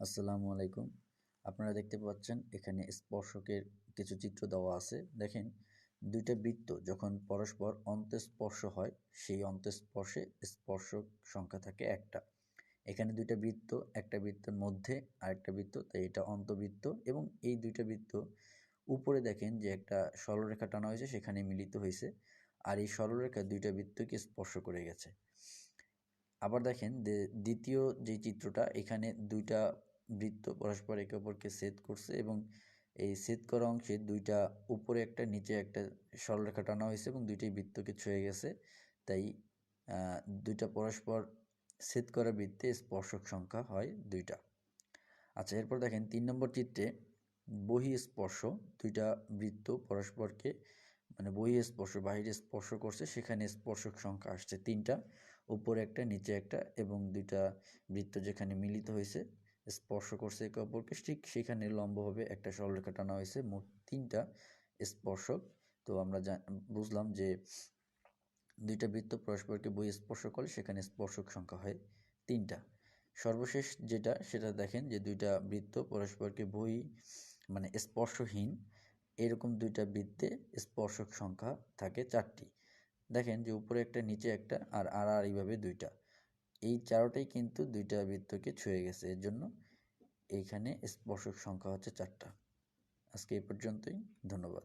আসসালামু আলাইকুম। আপনারা দেখতে পাচ্ছেন, এখানে স্পর্শকের কিছু চিত্র দেওয়া আছে। দেখেন, দুইটা বৃত্ত যখন পরস্পর অন্তঃস্পর্শ হয়, সেই অন্তঃস্পর্শে স্পর্শক সংখ্যা থাকে একটা। এখানে দুইটা বৃত্ত, একটা বৃত্তের মধ্যে আরেকটা বৃত্ত, তাই এটা অন্তবৃত্ত এবং এই দুইটা বৃত্ত উপরে দেখেন যে একটা সরলরেখা টানা হয়েছে, সেখানে মিলিত হয়েছে। আর এই সরলরেখা দুইটা বৃত্তকে স্পর্শ করে গেছে। আবার দেখেন দ্বিতীয় যে চিত্রটা, এখানে দুইটা বৃত্ত পরস্পর একে অপরকে সেদ করছে এবং এই সেদ করা অংশে দুইটা উপরে একটা, নিচে একটা সরলরেখা টানা হয়েছে এবং দুইটাই বৃত্তকে ছুঁয়ে গেছে। তাই দুইটা পরস্পর সেদ করা বৃত্তে স্পর্শক সংখ্যা হয় দুইটা। আচ্ছা এরপর দেখেন তিন নম্বর চিত্রে বহি স্পর্শ দুইটা বৃত্ত পরস্পরকে মানে বহি স্পর্শ, বাহিরে স্পর্শ করছে, সেখানে স্পর্শক সংখ্যা আসছে তিনটা, উপরে একটা, নিচে একটা এবং দুইটা বৃত্ত যেখানে মিলিত হয়েছে, স্পর্শ করছে একে অপরকে, ঠিক সেখানে লম্বভাবে একটা সরলরেখা টানা হয়েছে, মোট তিনটা স্পর্শক। তো আমরা বুঝলাম যে দুইটা বৃত্ত পরস্পরকে বই স্পর্শ করলে সেখানে স্পর্শক সংখ্যা হয় তিনটা। সর্বশেষ যেটা, সেটা দেখেন যে দুইটা বৃত্ত পরস্পরকে বই মানে স্পর্শহীন এরকম দুইটা বৃত্তে স্পর্শক সংখ্যা থাকে চারটি। দেখেন যে উপরে একটা, নিচে একটা আর এইভাবে দুইটা। এই চারোটাই কিন্তু দুইটা বৃত্তকে ছুঁয়ে গেছে। এর জন্য এইখানে স্পর্শক সংখ্যা হচ্ছে চারটা। আজকে এই পর্যন্তই। ধন্যবাদ।